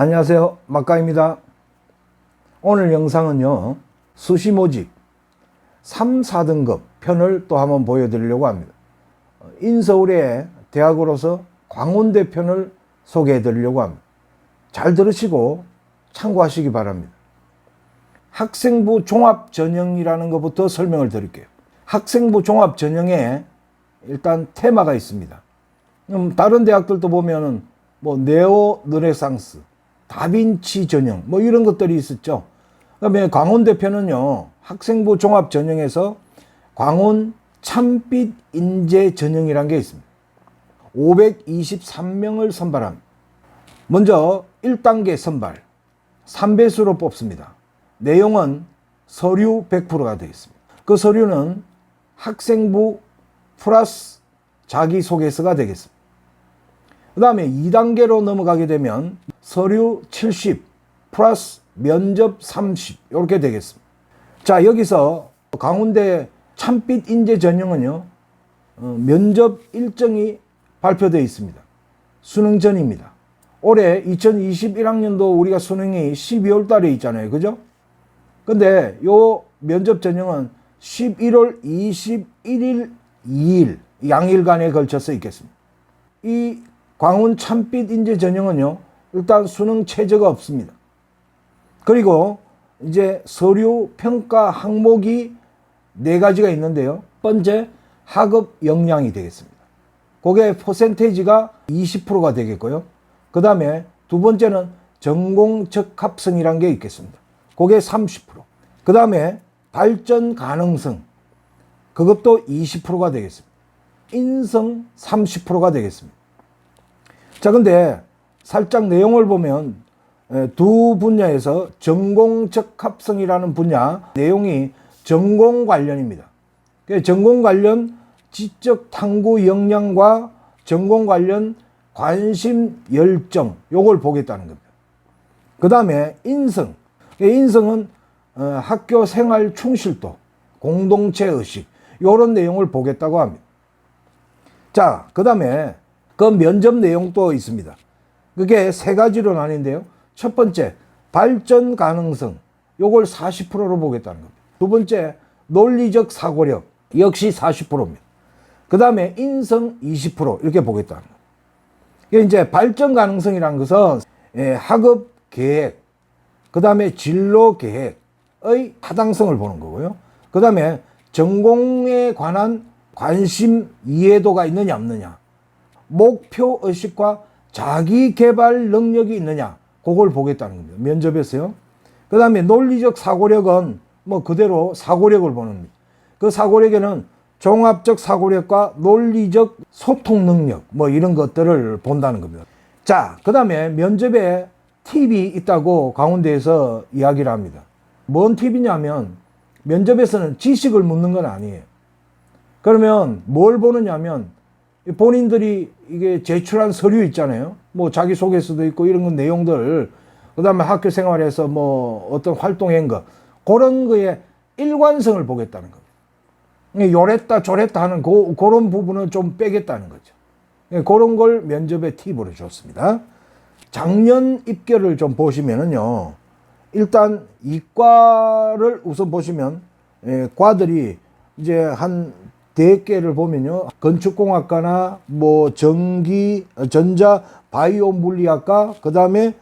안녕하세요. 막가입니다. 오늘 영상은요, 수시 모집 3, 4등급 편을 또 한번 보여드리려고 합니다. 어, 인서울의 대학으로서 광운대 편을 소개해 드리려고 합니다. 잘 들으시고 참고하시기 바랍니다. 학생부 종합 전형이라는 것부터 설명을 드릴게요. 학생부 종합 전형에 일단 테마가 있습니다. 음, 다른 대학들도 보면은 뭐 네오 르네상스, 다빈치 전형 뭐 이런 것들이 있었죠. 그다음에 광운 대표는요 학생부 종합 전형에서 광운 참빛 인재 전형이라는 게 있습니다. 523명을 선발합니다. 먼저 1단계 선발 3배수로 뽑습니다. 내용은 서류 100%가 되겠습니다. 그 서류는 학생부 플러스 자기소개서가 되겠습니다. 그 다음에 2단계로 넘어가게 되면 서류 70 플러스 면접 30 이렇게 되겠습니다. 자 여기서 강원대 참빛 인재 전형은요 어, 면접 일정이 발표되어 있습니다. 수능 전입니다. 올해 2021학년도 우리가 수능이 12월 달에 있잖아요. 그죠? 근데 요 면접 전형은 11월 21일, 2일 양일간에 걸쳐서 있겠습니다. 이 광운 참빛 인재 전형은요. 일단 수능 최저가 없습니다. 그리고 이제 서류 평가 항목이 네 가지가 있는데요. 첫 번째 학업 역량이 되겠습니다. 그게 퍼센테이지가 20%가 되겠고요. 그 다음에 두 번째는 전공 적합성이란 게 있겠습니다. 그게 30%. 그 다음에 발전 가능성. 그것도 20%가 되겠습니다. 인성 30%가 되겠습니다. 자, 근데 살짝 내용을 보면 에, 두 분야에서 전공 적합성이라는 분야 내용이 전공 관련입니다. 그 전공 관련 지적 탐구 역량과 전공 관련 관심 열정 요걸 보겠다는 겁니다. 그 다음에 인성. 그 인성은 어, 학교 생활 충실도, 공동체 의식 요런 내용을 보겠다고 합니다. 자, 그 다음에 그 면접 내용도 있습니다. 그게 세 가지로 나뉜데요. 첫 번째, 발전 가능성. 요걸 40%로 보겠다는 겁니다. 두 번째, 논리적 사고력. 역시 40%입니다. 그 다음에 인성 20% 이렇게 보겠다는 겁니다. 이게 이제 발전 가능성이라는 것은 예, 학업 계획, 그 다음에 진로 계획의 타당성을 보는 거고요. 그 다음에 전공에 관한 관심 이해도가 있느냐 없느냐 목표 의식과 자기 개발 능력이 있느냐 그걸 보겠다는 겁니다. 면접에서요. 그 다음에 논리적 사고력은 뭐 그대로 사고력을 보는 겁니다. 그 사고력에는 종합적 사고력과 논리적 소통 능력 뭐 이런 것들을 본다는 겁니다. 자, 그 다음에 면접에 팁이 있다고 강원대에서 이야기를 합니다. 뭔 팁이냐면 면접에서는 지식을 묻는 건 아니에요. 그러면 뭘 보느냐면 본인들이 이게 제출한 서류 있잖아요. 뭐 자기소개서도 있고 이런 건 내용들, 그 다음에 학교 생활에서 뭐 어떤 활동한 거, 그런 거에 일관성을 보겠다는 겁니다. 요랬다 저랬다 하는 그, 그런 부분은 좀 빼겠다는 거죠. 예, 그런 걸 면접의 팁으로 줬습니다. 작년 입결을 좀 보시면은요, 일단 이과를 우선 보시면, 예, 과들이 이제 한 대개를 보면요. 건축공학과나 뭐 전기, 전자, 바이오 물리학과, 그 다음에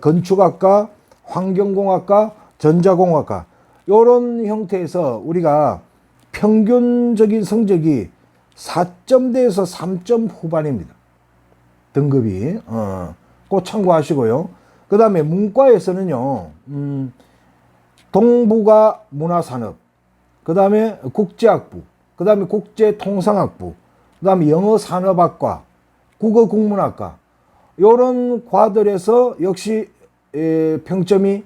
건축학과, 환경공학과, 전자공학과, 요런 형태에서 우리가 평균적인 성적이 4점대에서 3점 후반입니다. 등급이. 어, 꼭 참고하시고요. 그 다음에 문과에서는요, 음, 동부가 문화산업, 그 다음에 국제학부, 그 다음에 국제통상학부, 그 다음에 영어산업학과, 국어국문학과, 요런 과들에서 역시 에, 평점이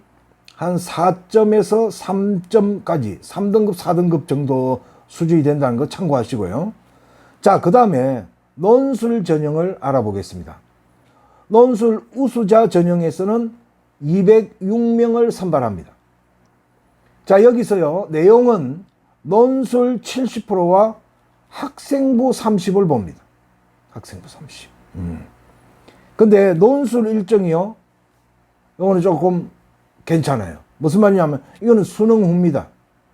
한 4점에서 3점까지 3등급, 4등급 정도 수준이 된다는 거 참고하시고요. 자, 그 다음에 논술 전형을 알아보겠습니다. 논술 우수자 전형에서는 206명을 선발합니다. 자, 여기서요, 내용은 논술 70%와 학생부 30을 봅니다. 학생부 30. 음. 근데 논술 일정이요, 요거는 조금 괜찮아요. 무슨 말이냐면 이거는 수능 후입니다.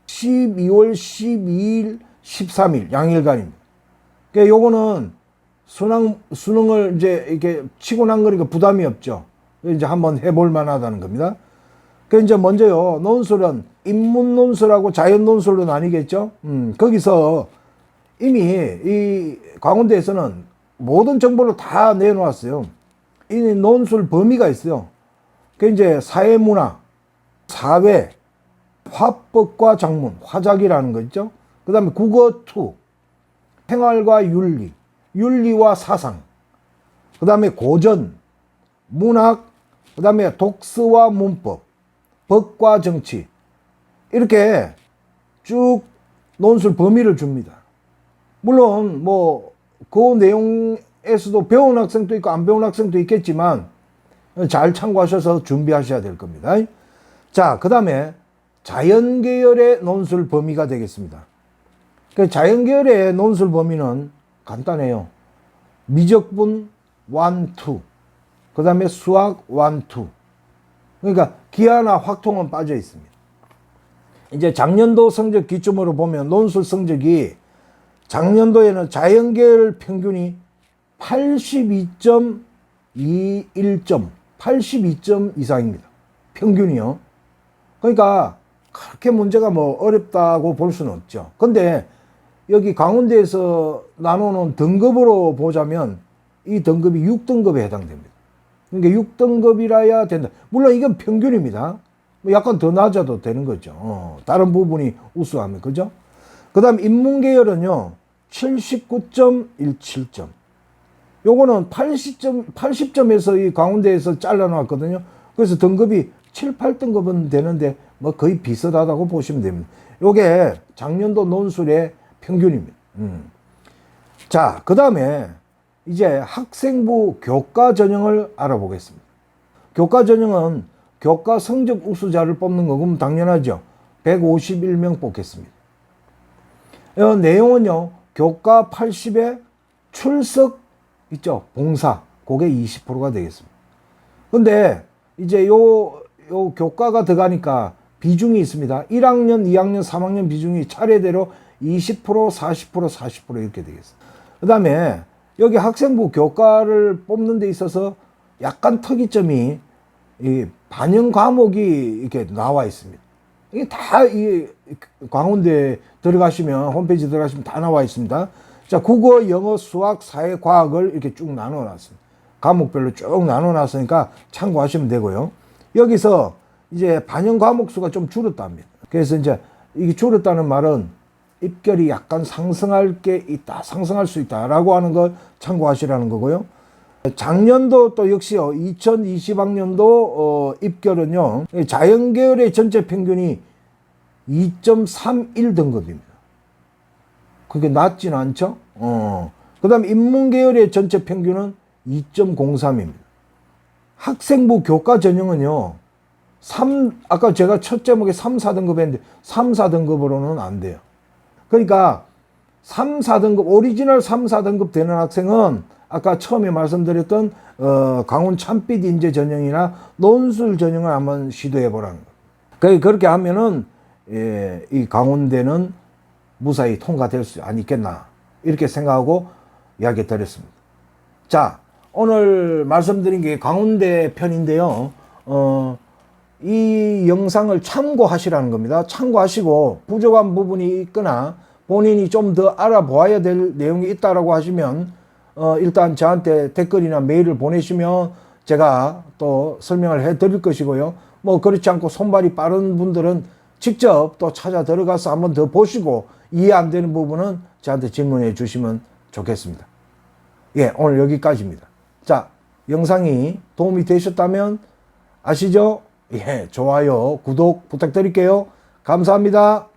12월 12일, 13일 양일간입니다. 그러니까 요거는 수능 수능을 이제 이렇게 치고 난 거니까 부담이 없죠. 이제 한번 해볼 만하다는 겁니다. 그 이제 먼저요 논술은 인문 논술하고 자연 논술로 나뉘겠죠. 음, 거기서 이미 이 광운대에서는 모든 정보를 다 내놓았어요. 이 논술 범위가 있어요. 그 이제 사회문화, 사회, 화법과 작문, 화작이라는 거 있죠. 그 다음에 국어투, 생활과 윤리, 윤리와 사상, 그 다음에 고전, 문학, 그 다음에 독서와 문법, 법과 정치, 이렇게 쭉 논술 범위를 줍니다. 물론 뭐 그 내용에서도 배운 학생도 있고 안 배운 학생도 있겠지만 잘 참고하셔서 준비하셔야 될 겁니다. 자, 그 다음에 자연계열의 논술 범위가 되겠습니다. 그 자연계열의 논술 범위는 간단해요. 미적분 1, 2, 그 다음에 수학 1, 2. 그러니까 기하나 확통은 빠져 있습니다. 이제 작년도 성적 기준으로 보면 논술 성적이 작년도에는 자연계열 평균이 82.21점, 82점 이상입니다. 평균이요. 그러니까 그렇게 문제가 뭐 어렵다고 볼 수는 없죠. 근데 여기 강원대에서 나누는 등급으로 보자면 이 등급이 6등급에 해당됩니다. 그러니까 6등급이라야 된다. 물론 이건 평균입니다. 뭐 약간 더 낮아도 되는 거죠. 어, 다른 부분이 우수하면 그죠? 그다음 인문 계열은요 79.17점. 요거는 80점 80점에서 이 강원대에서 잘라놨거든요. 그래서 등급이 7, 8등급은 되는데 뭐 거의 비슷하다고 보시면 됩니다. 요게 작년도 논술의 평균입니다. 음. 자, 그 다음에 이제 학생부 교과 전형을 알아보겠습니다. 교과 전형은 교과 성적 우수자를 뽑는 거 그럼 당연하죠. 151명 뽑겠습니다. 이 내용은요. 교과 80에 출석 있죠. 봉사. 그게 20%가 되겠습니다. 근데 이제 요, 요 교과가 들어가니까 비중이 있습니다. 1학년, 2학년, 3학년 비중이 차례대로 20%, 40%, 40% 이렇게 되겠습니다. 그 다음에 여기 학생부 교과를 뽑는 데 있어서 약간 특이점이 이 반영 과목이 이렇게 나와 있습니다. 이게 다 이 광운대 들어가시면 홈페이지 들어가시면 다 나와 있습니다. 자, 국어, 영어, 수학, 사회, 과학을 이렇게 쭉 나눠 놨습니다. 과목별로 쭉 나눠 놨으니까 참고하시면 되고요. 여기서 이제 반영 과목 수가 좀 줄었답니다. 그래서 이제 이게 줄었다는 말은 입결이 약간 상승할 게 있다, 상승할 수 있다라고 하는 걸 참고하시라는 거고요. 작년도 또 역시요, 2020학년도 어, 입결은요, 자연계열의 전체 평균이 2.31 등급입니다. 그게 낮진 않죠? 어. 그 다음 인문계열의 전체 평균은 2.03입니다. 학생부 교과 전형은요, 3, 아까 제가 첫 제목에 3, 4등급 했는데 3, 4등급으로는 안 돼요. 그러니까 3, 4등급, 오리지널 3, 4등급 되는 학생은 아까 처음에 말씀드렸던 어, 강원 참빛 인재 전형이나 논술 전형을 한번 시도해 보라는 거예요. 그렇게 하면은 예, 이 강원대는 무사히 통과될 수 아니겠나 이렇게 생각하고 이야기 드렸습니다. 자, 오늘 말씀드린 게 강원대 편인데요. 어, 이 영상을 참고하시라는 겁니다. 참고하시고 부족한 부분이 있거나 본인이 좀 더 알아보아야 될 내용이 있다라고 하시면 어, 일단 저한테 댓글이나 메일을 보내시면 제가 또 설명을 해 드릴 것이고요. 뭐 그렇지 않고 손발이 빠른 분들은 직접 또 찾아 들어가서 한번 더 보시고 이해 안 되는 부분은 저한테 질문해 주시면 좋겠습니다. 예, 오늘 여기까지입니다. 자, 영상이 도움이 되셨다면 아시죠? 예, 좋아요, 구독 부탁드릴게요. 감사합니다.